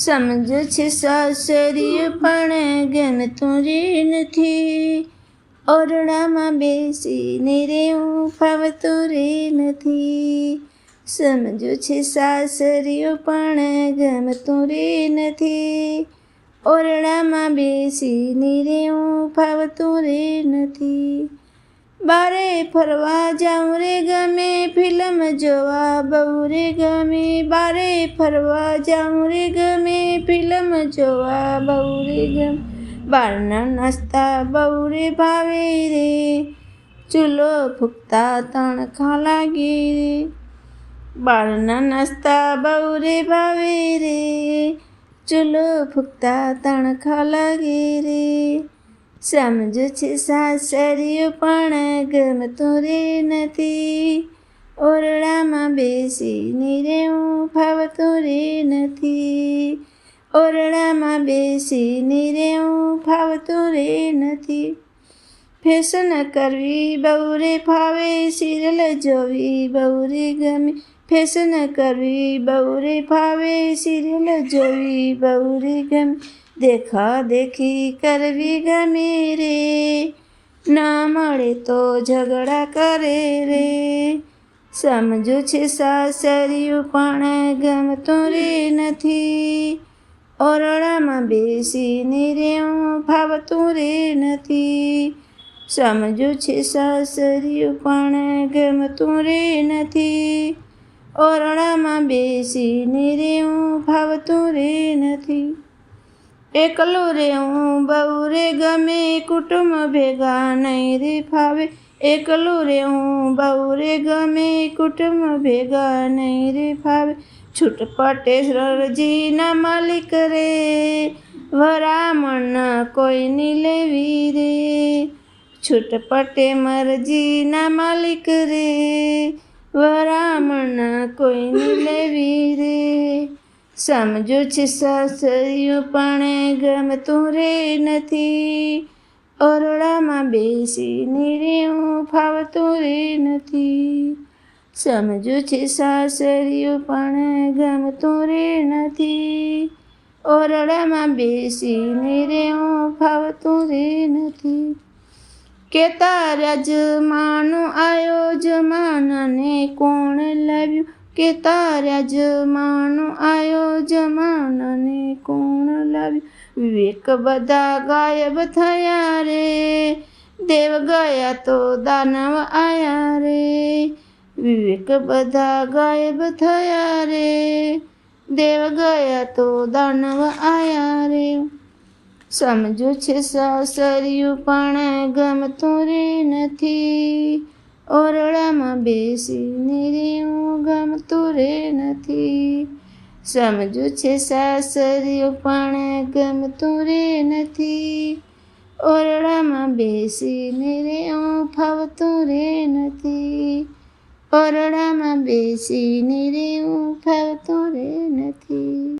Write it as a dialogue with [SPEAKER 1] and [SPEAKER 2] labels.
[SPEAKER 1] સમજ છે સાસરીય પણ ગમતું રે નથી. ઓરડામાં બેસીને રેવું ફાવતું રે નથી. સમજો છે સાસરીઓ પણ ગમતું રે નથી. ઓરડામાં બેસીને રેવું ફાવતું રે નથી. બારે ફરવા જાઉં રે ગમે, ફિલ્મ જોવા બહુ રે ગમે. બારે ફરવા જાઉં રે ગમે, ફિલ્મ જોવા બહુ રે ગમે. બહારના નાસ્તા બહુ રે ભાવે રે. ચૂલો ફૂકતા તણખા લાગે રે. બહારના નાસ્તા બહુ રે ભાવે રે. ચૂલો ફૂકતા તણખા લાગે રે. સમજ છે સાસરિયું પણ ગમતું રે નથી. ઓરડામાં બેસીને રેવું ફાવતું રે નથી. ઓરડામાં બેસીને રેવું ફાવતું રે નથી. ફેશન કરવી બહુ રે ફાવે સિરિયલ જોવી બહુ રે ગમે. ફેશન કરવી બહુ રે ફાવે સિરિયલ જોવી બહુ રે ગમે. દેખા દેખી કરવી ગમે રે ના મળે તો ઝઘડા કરે રે સમજુ છે સાસરિયું પણ ગમતું રે નથી ઓરડામાં બેસીને રેવું ફાવતું રે નથી સમજુ છે સાસરિયું પણ ગમતું રે નથી ઓરડામાં બેસીને રેવું ફાવતું રે નથી એકલું હું બહુ રે ગમે, કુટુંબ ભેગા નહીં રે ફાવે એકલો રે હું બહુ રે ગમે, કુટુંબ ભેગા નહીં રે ફાવે છૂટપટે રજીના માલિક રે, વરામણ કોઈની લેવી રે. છૂટપટે મરજીના માલિક રે, વરામણ કોઈની લેવી રે. સમજો છે સાસરિયું પણ ગમતું રે નથી. ઓરડામાં બેસીને રેવું ફાવતું રે નથી. સમજો છે સાસરિયું પણ ગમતું રે નથી. ઓરડામાં બેસીને રેવું ફાવતું રે નથી. કે તારા જમાનું આયો જમાનાને કોણ લાવ્યું? કે તારા જમાનું આયો જમાનાને કોણ લાવ્યું? વિવેક બધા ગાયબ થયા રે. દેવ ગયા તો દાનવ આયા રે. વિવેક બધા ગાયબ થયા રે. દેવ ગયા તો દાનવ આયા રે. સમજો છે સાસરિયું પણ ગમતું રે નથી. ઓરડામાં બેસીને રેવું ગમતું રે નથી. સમજો છે સાસરિયું પણ ગમતું રે નથી. ઓરડામાં બેસીને રેવું ફાવતું રે નથી. ઓરડામાં બેસીને રેવું ફાવતું રે નથી.